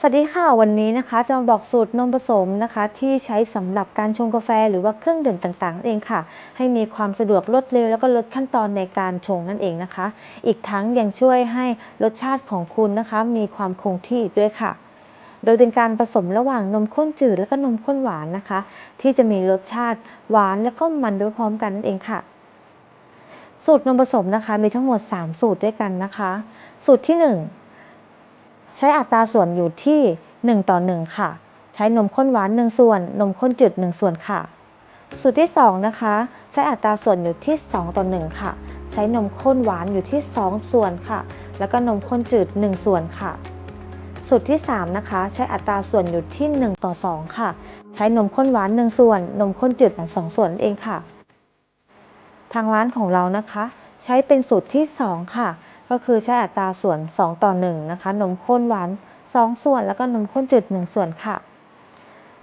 สวัสดีค่ะวันนี้นะคะจะมาบอกสูตรนมผสมนะคะ ที่ใช้สำหรับการชงกาแฟหรือว่าเครื่องดื่มต่างๆเองค่ะ ให้มีความสะดวกรวดเร็วแล้วก็ลดขั้นตอนในการชงนั่นเองนะคะ อีกทั้งยังช่วยให้รสชาติของคุณนะคะ มีความคงที่ด้วยค่ะ โดยเป็นการผสมระหว่างนมข้นจืดแล้วก็นมข้นหวานนะคะ ที่จะมีรสชาติหวานแล้วก็มันไปพร้อมกันนั่นเองค่ะสูตรนมผสมนะคะ มีทั้งหมด 3 สูตรด้วยกันนะคะ สูตรที่ 1 ใช้อัตราส่วนอยู่ที่ 1 ต่อ 1 ค่ะ ใช้นมข้นหวาน 1 ส่วน นมข้นจืด 1 ส่วนค่ะ สูตรที่ 2 นะคะ ใช้อัตราส่วนอยู่ที่ 2 ต่อ 1 ค่ะ ใช้นมข้นหวานอยู่ที่ 2 ส่วนค่ะ แล้วก็นมข้นจืด 1 ส่วนค่ะ สูตรที่ 3 นะคะ ใช้อัตราส่วนอยู่ที่ 1 ต่อ 2 ค่ะ ใช้นมข้นหวาน 1 ส่วน นมข้นจืดสองส่วนนั่นเองค่ะ ทางร้านของเรานะคะ ใช้เป็นสูตรที่ 2 ค่ะ ก็คือใช้อัตราส่วน 2 ต่อ 1 นะคะ นมข้นหวาน 2 ส่วน แล้วก็นมข้นจืด 1 ส่วนค่ะ